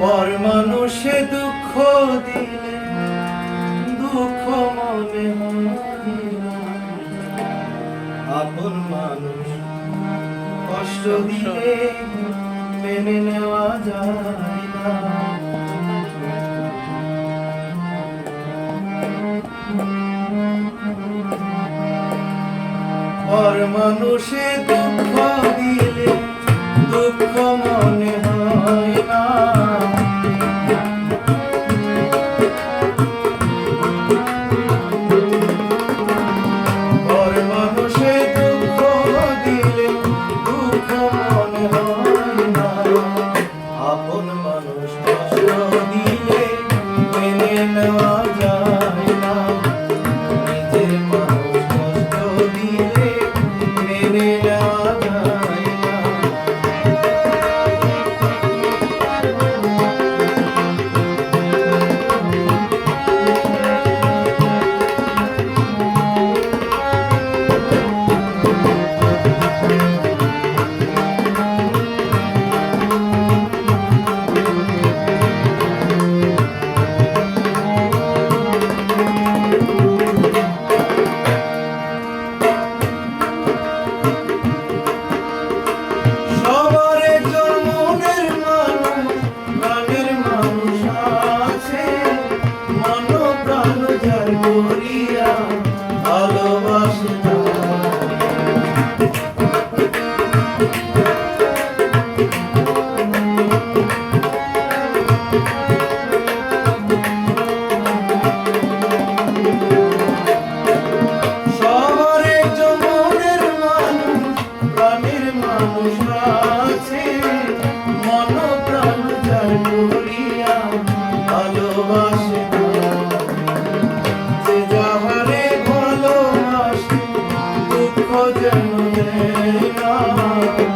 পর মানুষে দুঃখ দিলে, দুঃখ মনে আপন মানুষ কষ্ট দিলে মেনে নেওয়া যায় না। পর মানুষে দুঃখ দিলে, দুঃখ Thank you.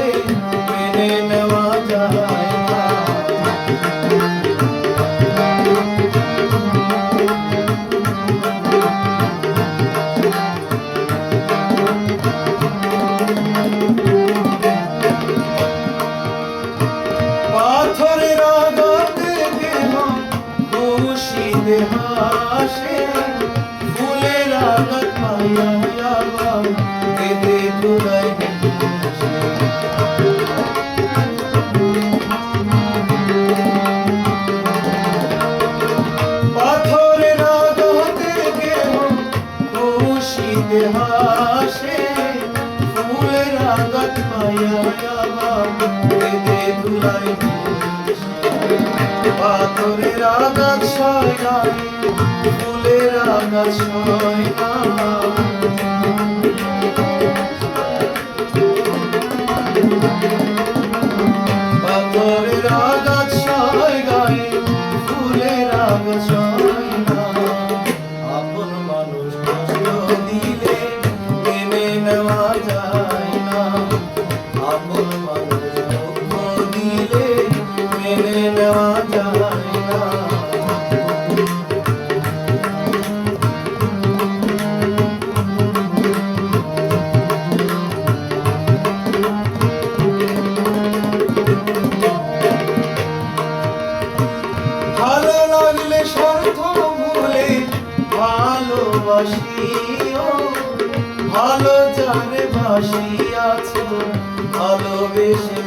মুর্শিদে হাসে ফুলের আগত পাইয়া হাসে ফুলের আগত পাইয়া বাবা দেদে না ফুলের আঙা ছয় না ভালোবাসি ভালো ভালোবেসে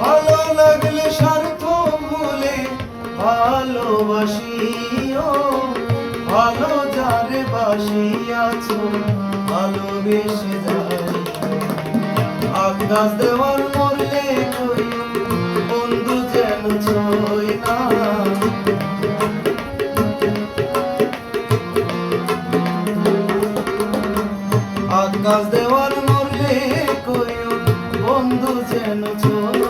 ভালো লাগলে স্বার্থ বলে ভালোবাসি। বাসিয়াছ ভালোবেসে যাই আকাশ দেওয়ার মরলে কই, বন্ধু যেন ছই না। আকাশ দেওয়ার মরলে কই, বন্ধু যেন ছই